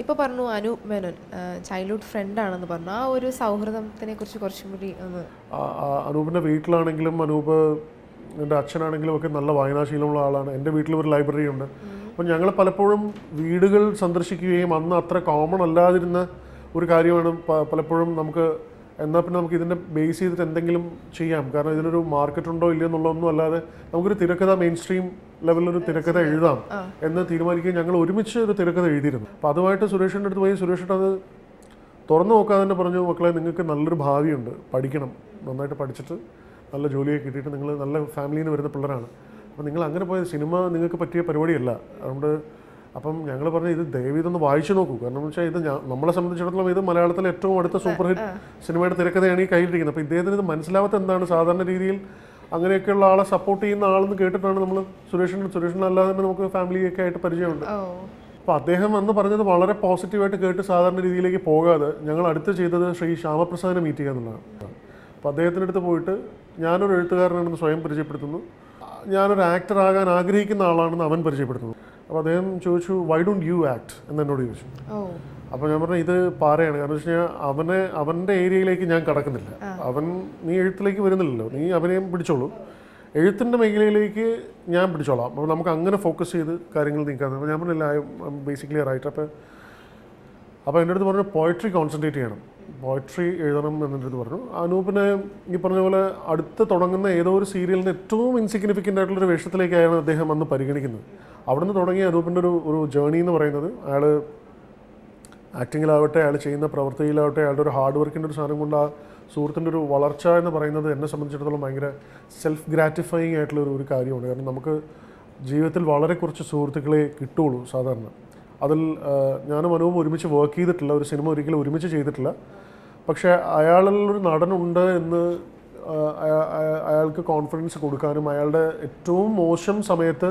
ഇപ്പോൾ പറഞ്ഞു Anu Menon childhood front ആണെന്ന് പറഞ്ഞു. ആ ഒരു സൗഹൃദത്തിനെ കുറിച്ച് കുറച്ചും കൂടി ഒന്ന് അനൂപിന്റെ വീട്ടിലാണെങ്കിലും അനൂപ് എന്റെ അച്ഛനാണെങ്കിലും ഒക്കെ നല്ല വായനാശീലമുള്ള ആളാണ്. എന്റെ വീട്ടിൽ ഒരു ലൈബ്രറി ഉണ്ട്. അപ്പം ഞങ്ങൾ പലപ്പോഴും വീടുകൾ സന്ദർശിക്കുകയും അന്ന് അത്ര കോമൺ അല്ലാതിരുന്ന ഒരു കാര്യമാണ് പലപ്പോഴും നമുക്ക് എന്നാൽ പിന്നെ നമുക്ക് ഇതിനെ ബേസ് ചെയ്തിട്ട് എന്തെങ്കിലും ചെയ്യാം. കാരണം ഇതിനൊരു മാർക്കറ്റ് ഉണ്ടോ ഇല്ലയോ എന്നുള്ളതൊന്നും അല്ലാതെ നമുക്കൊരു തിരക്കഥ മെയിൻ സ്ട്രീം ലെവലിലൊരു തിരക്കഥ എഴുതാം എന്ന് തീരുമാനിക്കുകയും ഞങ്ങൾ ഒരുമിച്ച് ഒരു തിരക്കഥ എഴുതിയിരുന്നു. അപ്പോൾ അതുമായിട്ട് സുരേഷിന്റെ അടുത്ത് പോയി സുരേഷിട്ട് അത് തുറന്നു നോക്കാതെ തന്നെ പറഞ്ഞു മക്കളെ നിങ്ങൾക്ക് നല്ലൊരു ഭാവിയുണ്ട്. പഠിക്കണം. നന്നായിട്ട് പഠിച്ചിട്ട് നല്ല ജോലിയൊക്കെ കിട്ടിയിട്ട് നിങ്ങൾ നല്ല ഫാമിലിയിൽ നിന്ന് വരുന്ന പിള്ളേരാണ്. അപ്പോൾ നിങ്ങൾ അങ്ങനെ പോയ സിനിമ നിങ്ങൾക്ക് പറ്റിയ പരിപാടിയല്ല. അതുകൊണ്ട് അപ്പം ഞങ്ങൾ പറഞ്ഞു ഇത് ദയവ് ഇതൊന്ന് വായിച്ചു നോക്കൂ. കാരണം വെച്ചാൽ ഇത് നമ്മളെ സംബന്ധിച്ചിടത്തോളം ഇത് മലയാളത്തിലെ ഏറ്റവും അടുത്ത സൂപ്പർ ഹിറ്റ് സിനിമയുടെ തിരക്കഥയാണ് ഈ കയ്യിലിരിക്കുന്നത്. അപ്പോൾ ഇദ്ദേഹത്തിന് ഇത് മനസ്സിലാവാത്ത എന്താണ്? സാധാരണ രീതിയിൽ അങ്ങനെയൊക്കെയുള്ള ആളെ സപ്പോർട്ട് ചെയ്യുന്ന ആളെന്ന് കേട്ടിട്ടാണ് നമ്മൾ സുരേഷൻ സുരേഷൻ അല്ലാതെ തന്നെ നമുക്ക് ഫാമിലിയൊക്കെ ആയിട്ട് പരിചയമുണ്ട്. അപ്പോൾ അദ്ദേഹം അന്ന് പറഞ്ഞത് വളരെ പോസിറ്റീവായിട്ട് കേട്ട് സാധാരണ രീതിയിലേക്ക് പോകാതെ ഞങ്ങൾ അടുത്ത് ചെയ്തത് ശ്രീ ശ്യാമപ്രസാദിനെ മീറ്റ് ചെയ്യുക എന്നുള്ളതാണ്. അപ്പോൾ അദ്ദേഹത്തിന്റെ അടുത്ത് പോയിട്ട് ഞാനൊരു എഴുത്തുകാരനാണെന്ന് സ്വയം പരിചയപ്പെടുത്തുന്നു. ഞാനൊരു ആക്ടർ ആകാൻ ആഗ്രഹിക്കുന്ന ആളാണെന്ന് അവൻ പരിചയപ്പെടുത്തുന്നു. അപ്പോൾ അദ്ദേഹം ചോദിച്ചു വൈ ഡോണ്ട് യു ആക്ട് എന്ന് എന്നോട് ചോദിച്ചു. അപ്പോൾ ഞാൻ പറഞ്ഞു ഇത് പാറയാണ്. കാരണം വെച്ച് കഴിഞ്ഞാൽ അവനെ അവന്റെ ഏരിയയിലേക്ക് ഞാൻ കടക്കുന്നില്ല. അവൻ നീ എഴുത്തിലേക്ക് വരുന്നില്ലല്ലോ. നീ അവനെയും പിടിച്ചോളൂ. എഴുത്തിന്റെ മേഖലയിലേക്ക് ഞാൻ പിടിച്ചോളാം. അപ്പോൾ നമുക്ക് അങ്ങനെ ഫോക്കസ് ചെയ്ത് കാര്യങ്ങൾ നീക്കാൻ അപ്പോൾ ഞാൻ പറഞ്ഞില്ല ബേസിക്കലി റൈറ്റ് അപ്പോൾ അപ്പോൾ എന്റെ അടുത്ത് പറഞ്ഞു പോയട്രി കോൺസെൻട്രേറ്റ് ചെയ്യണം. പോയട്രി എഴുതണം അടുത്ത് പറഞ്ഞു. അനൂപിനെ ഈ പറഞ്ഞ പോലെ അടുത്ത് തുടങ്ങുന്ന ഏതോ ഒരു സീരിയലിന് ഏറ്റവും ഇൻസിഗ്നിഫിക്കന്റ് ആയിട്ടുള്ളൊരു വേഷത്തിലേക്കാണ് അദ്ദേഹം അന്ന് പരിഗണിക്കുന്നത്. അവിടെ നിന്ന് തുടങ്ങിയ അനൂപിന്റെ ഒരു ഒരു ജേണി എന്ന് പറയുന്നത് അയാൾ ആക്ടിങ്ങിലാവട്ടെ അയാൾ ചെയ്യുന്ന പ്രവൃത്തിയിലാവട്ടെ അയാളുടെ ഒരു ഹാർഡ് വർക്കിന്റെ ഒരു സാധനം കൊണ്ട് ആ സുഹൃത്തിന്റെ ഒരു വളർച്ച എന്ന് പറയുന്നത് എന്നെ സംബന്ധിച്ചിടത്തോളം ഭയങ്കര സെൽഫ് ഗ്രാറ്റിഫൈങ് ആയിട്ടുള്ള ഒരു കാര്യമാണ്. കാരണം നമുക്ക് ജീവിതത്തിൽ വളരെ കുറച്ച് സുഹൃത്തുക്കളെ കിട്ടുള്ളൂ സാധാരണ. അതിൽ ഞാനും അനുവും ഒരുമിച്ച് വർക്ക് ചെയ്തിട്ടില്ല. ഒരു സിനിമ ഒരിക്കലും ഒരുമിച്ച് ചെയ്തിട്ടില്ല. പക്ഷേ അയാളിലൊരു നടനുണ്ട് എന്ന് അയാൾക്ക് കോൺഫിഡൻസ് കൊടുക്കാനും അയാളുടെ ഏറ്റവും മോശം സമയത്ത്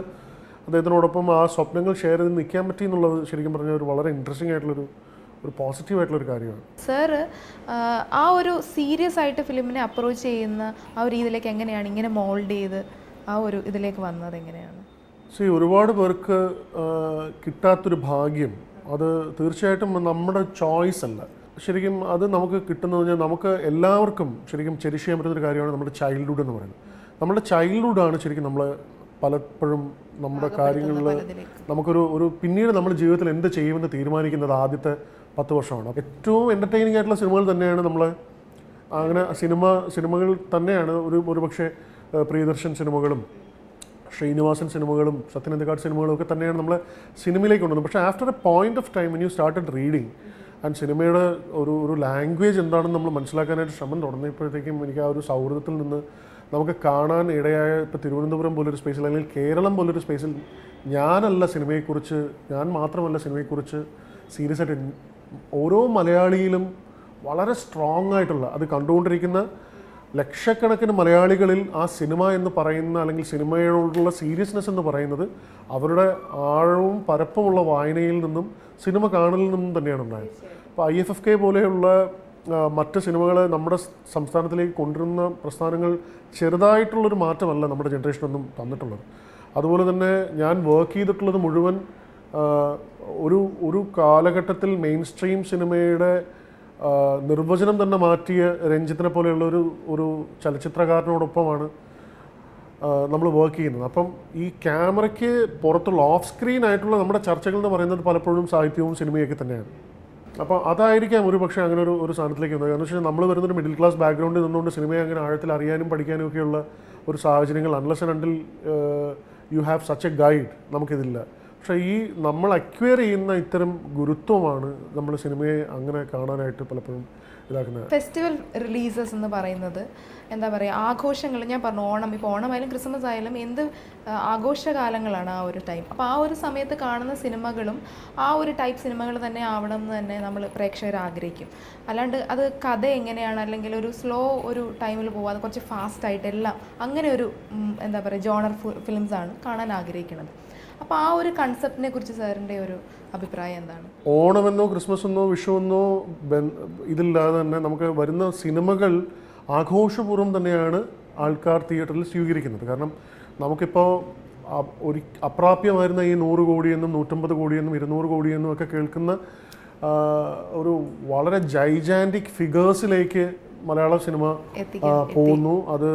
അദ്ദേഹത്തിനോടൊപ്പം ആ സ്വപ്നങ്ങൾ ഷെയർ ചെയ്ത് നിൽക്കാൻ പറ്റി എന്നുള്ളത് ശരിക്കും പറഞ്ഞാൽ ഒരു വളരെ ഇൻട്രസ്റ്റിംഗ് ആയിട്ടുള്ളൊരു ഒരു പോസിറ്റീവ് ആയിട്ടുള്ള ഒരു കാര്യമാണ്. സർ ആ ഒരു സീരിയസ് ആയിട്ട് ഫിലിമിനെ അപ്രോച്ച് ചെയ്യുന്ന ആ ഒരു രീതിയിലേക്ക് എങ്ങനെയാണ് ഇങ്ങനെ മോൾഡ് ചെയ്ത് ആ ഒരു ഇതിലേക്ക് വന്നത് എങ്ങനെയാണ്? സി ഒരുപാട് പേർക്ക് കിട്ടാത്തൊരു ഭാഗ്യം. അത് തീർച്ചയായിട്ടും നമ്മുടെ ചോയ്സ് അല്ല. ശരിക്കും അത് നമുക്ക് കിട്ടുന്നത് പറഞ്ഞാൽ നമുക്ക് എല്ലാവർക്കും ശരിക്കും ചെരിഷ് ചെയ്യാൻ പറ്റുന്ന ഒരു കാര്യമാണ് നമ്മുടെ ചൈൽഡ്ഹുഡ് എന്ന് പറയുന്നത്. നമ്മുടെ ചൈൽഡ്ഹുഡാണ് ശരിക്കും നമ്മൾ പലപ്പോഴും നമ്മുടെ കാര്യങ്ങളിൽ നമുക്കൊരു ഒരു പിന്നീട് നമ്മൾ ജീവിതത്തിൽ എന്ത് ചെയ്യുമെന്ന് തീരുമാനിക്കുന്നത് ആദ്യത്തെ പത്ത് വർഷമാണ്. ഏറ്റവും എന്റർടൈനിങ് ആയിട്ടുള്ള സിനിമകൾ തന്നെയാണ് നമ്മൾ അങ്ങനെ സിനിമ സിനിമകൾ തന്നെയാണ് ഒരു ഒരു പക്ഷേ പ്രിയദർശൻ സിനിമകളും ശ്രീനിവാസൻ സിനിമകളും സത്യനന്ദകാട് സിനിമകളും ഒക്കെ തന്നെയാണ് നമ്മൾ സിനിമയിലേക്ക് കൊണ്ടുവന്നത്. പക്ഷേ after a point of time you started reading and സിനിമയുടെ ഒരു ഒരു ലാംഗ്വേജ് എന്താണെന്ന് നമ്മൾ മനസ്സിലാക്കാനായിട്ട് ശ്രമം തുടങ്ങിയപ്പോഴത്തേക്കും എനിക്ക് ആ ഒരു സൗഹൃദത്തിൽ നിന്ന് നമുക്ക് കാണാൻ ഇടയായ ഇപ്പോൾ തിരുവനന്തപുരം പോലൊരു സ്പേസിൽ അല്ലെങ്കിൽ കേരളം പോലൊരു സ്പേസിൽ ഞാനല്ല സിനിമയെക്കുറിച്ച് ഞാൻ മാത്രമല്ല സിനിമയെക്കുറിച്ച് സീരിയസ് ആയിട്ട് ഓരോ മലയാളിയിലും വളരെ സ്ട്രോങ് ആയിട്ടുള്ള അത് കണ്ടുകൊണ്ടിരിക്കുന്ന ലക്ഷക്കണക്കിന് മലയാളികളിൽ ആ സിനിമ എന്ന് പറയുന്ന അല്ലെങ്കിൽ സിനിമയോടുള്ള സീരിയസ്നെസ് എന്ന് പറയുന്നത് അവരുടെ ആഴവും പരപ്പുമുള്ള വായനയിൽ നിന്നും സിനിമ കാണലിൽ നിന്നും തന്നെയാണ് ഉണ്ടായത്. അപ്പോൾ ഐ എഫ് എഫ് കെ പോലെയുള്ള മറ്റ് സിനിമകൾ നമ്മുടെ സംസ്ഥാനത്തിലേക്ക് കൊണ്ടുവരുന്ന പ്രസ്ഥാനങ്ങൾ ചെറുതായിട്ടുള്ളൊരു മാറ്റമല്ല നമ്മുടെ ജനറേഷനൊന്നും തന്നിട്ടുള്ളത്. അതുപോലെ തന്നെ ഞാൻ വർക്ക് ചെയ്തിട്ടുള്ളത് മുഴുവൻ ഒരു ഒരു കാലഘട്ടത്തിൽ മെയിൻ സ്ട്രീം സിനിമയുടെ നിർവചനം തന്നെ മാറ്റിയ രഞ്ജിത്തിനെ പോലെയുള്ള ഒരു ഒരു ചലച്ചിത്രകാരനോടൊപ്പമാണ് നമ്മൾ വർക്ക് ചെയ്യുന്നത്. അപ്പം ഈ ക്യാമറയ്ക്ക് പുറത്തുള്ള ഓഫ് സ്ക്രീൻ ആയിട്ടുള്ള നമ്മുടെ ചർച്ചകൾ എന്ന് പറയുന്നത് പലപ്പോഴും സാഹിത്യവും സിനിമയൊക്കെ തന്നെയാണ്. അപ്പോൾ അതായിരിക്കാം ഒരു പക്ഷേ അങ്ങനെ ഒരു ഒരു സാധനത്തിലേക്ക് വന്നത്. കാരണം വെച്ചാൽ നമ്മൾ വരുന്നൊരു മിഡിൽ ക്ലാസ് ബാക്ക്ഗ്രൗണ്ടിൽ നിന്നുകൊണ്ട് സിനിമയെ അങ്ങനെ ആഴത്തിൽ അറിയാനും പഠിക്കാനും ഒക്കെയുള്ള ഒരു സാഹചര്യങ്ങൾ unless and until you have such a guide നമുക്കിതില്ല. പക്ഷേ ഈ നമ്മൾ അക്വയർ ചെയ്യുന്ന ഇത്തരം ഗുരുത്വമാണ് നമ്മൾ സിനിമയെ അങ്ങനെ കാണാനായിട്ട് പലപ്പോഴും ഫെസ്റ്റിവൽ റിലീസസ് എന്ന് പറയുന്നത് എന്താ പറയുക ആഘോഷങ്ങൾ ഞാൻ പറഞ്ഞു ഓണം ഇപ്പോൾ ഓണമായാലും ക്രിസ്മസ് ആയാലും എന്ത് ആഘോഷകാലങ്ങളാണ് ആ ഒരു ടൈം അപ്പോൾ ആ ഒരു സമയത്ത് കാണുന്ന സിനിമകളും ആ ഒരു ടൈപ്പ് സിനിമകൾ തന്നെ ആവണം എന്ന് തന്നെ നമ്മൾ പ്രേക്ഷകർ ആഗ്രഹിക്കും. അല്ലാണ്ട് അത് കഥ എങ്ങനെയാണ് അല്ലെങ്കിൽ ഒരു സ്ലോ ഒരു ടൈമിൽ പോവാതെ കുറച്ച് ഫാസ്റ്റായിട്ട് എല്ലാം അങ്ങനെ ഒരു എന്താ പറയുക ജോണർ ഫിലിംസ് ആണ് കാണാൻ ആഗ്രഹിക്കുന്നത്. അപ്പോൾ ആ ഒരു കൺസെപ്റ്റിനെ കുറിച്ച് സാറിന്റെ ഒരു അഭിപ്രായം എന്താണ്? ഓണമെന്നോ ക്രിസ്മസ് എന്നോ വിഷു എന്നോ ഇതില്ലാതെ തന്നെ നമുക്ക് വരുന്ന സിനിമകൾ ആഘോഷപൂർവം തന്നെയാണ് ആൾക്കാർ തിയേറ്ററിൽ സ്വീകരിക്കുന്നത്. കാരണം നമുക്കിപ്പോൾ ഒരു അപ്രാപ്യമായിരുന്ന ഈ നൂറ് കോടിയെന്നും നൂറ്റമ്പത് കോടിയെന്നും ഇരുന്നൂറ് കോടിയെന്നും ഒക്കെ കേൾക്കുന്ന ഒരു വളരെ ജൈജാന്റിക് ഫിഗേഴ്സിലേക്ക് മലയാള സിനിമ പോകുന്നു. അത്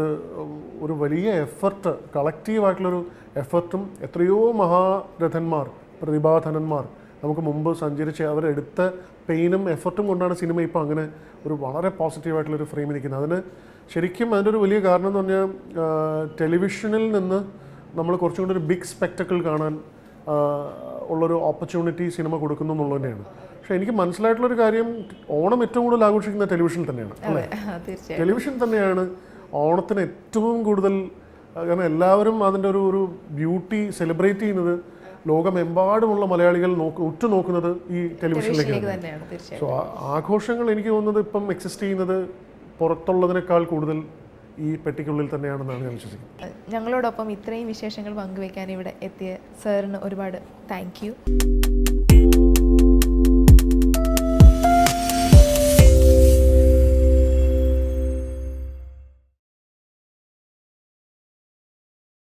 ഒരു വലിയ എഫർട്ട് കളക്റ്റീവായിട്ടുള്ളൊരു എഫർട്ടും എത്രയോ മഹാരഥന്മാർ പ്രതിഭാധനന്മാർ നമുക്ക് മുമ്പ് സഞ്ചരിച്ച് അവരെടുത്ത പെയിനും എഫർട്ടും കൊണ്ടാണ് സിനിമ ഇപ്പോൾ അങ്ങനെ ഒരു വളരെ പോസിറ്റീവായിട്ടുള്ളൊരു ഫ്രെയിം നിൽക്കുന്നത് അതിന് ശരിക്കും അതിന്റെ ഒരു വലിയ കാരണം എന്ന് പറഞ്ഞാൽ ടെലിവിഷനിൽ നിന്ന് നമ്മൾ കുറച്ചും കൂടി ഒരു ബിഗ് സ്പെക്ടക്കിൾ കാണാൻ ഉള്ളൊരു ഓപ്പർച്യൂണിറ്റി സിനിമ കൊടുക്കുന്നു എന്നുള്ളത് തന്നെയാണ് പക്ഷേ എനിക്ക് മനസ്സിലായിട്ടുള്ളൊരു കാര്യം ഓണം ഏറ്റവും കൂടുതൽ ആഘോഷിക്കുന്ന ടെലിവിഷൻ തന്നെയാണ് അല്ലേ? ടെലിവിഷൻ തന്നെയാണ് ഓണത്തിന് ഏറ്റവും കൂടുതൽ കാരണം എല്ലാവരും അതിന്റെ ഒരു ഒരു ബ്യൂട്ടി സെലിബ്രേറ്റ് ചെയ്യുന്നത് ലോകമെമ്പാടുമുള്ള മലയാളികൾ നോക്ക് ഉറ്റുനോക്കുന്നത് ഈ ടെലിവിഷനിലേക്കാണ് ടെലിവിഷനിലേക്ക് സോ ആഘോഷങ്ങൾ എനിക്ക് തോന്നുന്നത് ഇപ്പം എക്സിസ്റ്റ് ചെയ്യുന്നത് പുറത്തുള്ളതിനേക്കാൾ കൂടുതൽ ഈ പെട്ടിക്കുള്ളിൽ തന്നെയാണെന്നാണ് ഞാൻ വിശ്വസിക്കുന്നത്. ഞങ്ങളോടൊപ്പം ഇത്രയും വിശേഷങ്ങൾ പങ്കുവയ്ക്കാൻ ഇവിടെ എത്തിയ സാറിന് ഒരുപാട് താങ്ക്